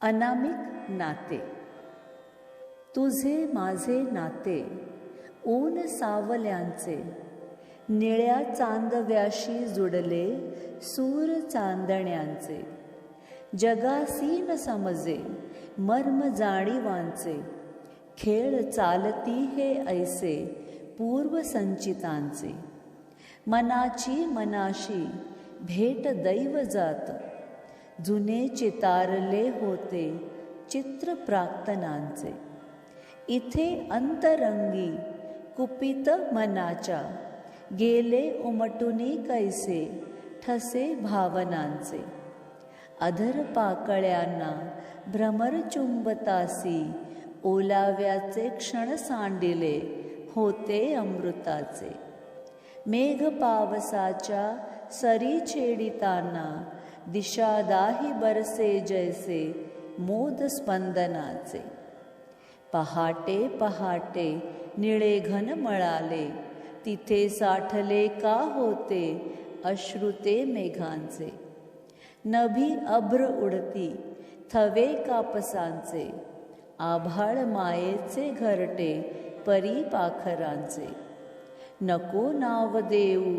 अनामिक नाते. तुझे माझे नाते ऊन सावल्यांचे निळ्या चांदव्याशी जुडले सूर चांदण्यांचे. जगासीन समजे मर्म जाणीवांचे. खेळ चालती हे ऐसे पूर्व संचितांचे. मनाची मनाशी भेट दैव जात. जुने चितारले होते चित्र प्राक्तनांचे. इथे अंतरंगी कुपित मनाच्या गेले उमटुनी कैसे ठसे भावनांचे. अधर पाकळ्यांना भ्रमर चुंबतासी ओलाव्याचे क्षण सांडिले होते अमृताचे. मेघ पावसाच्या सरी छेडिताना दिशादाही बरसे जैसे मोद स्पंदनाचे। पहाटे पहाटे निळे घन मळाले, तिथे साठले का होते अश्रुते मेघांचे। नभी अभ्र उडती, थवे कापसांचे, आभाळ मायेचे घरटे, परी पाखरांचे। नको नाव देऊ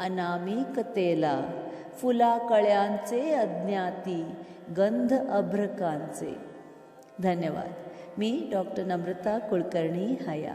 अनामिकतेला फुलाकळ्यांचे अज्ञाती गंध अभ्रकांचे. धन्यवाद. मी डॉक्टर नम्रता कुलकर्णी हया.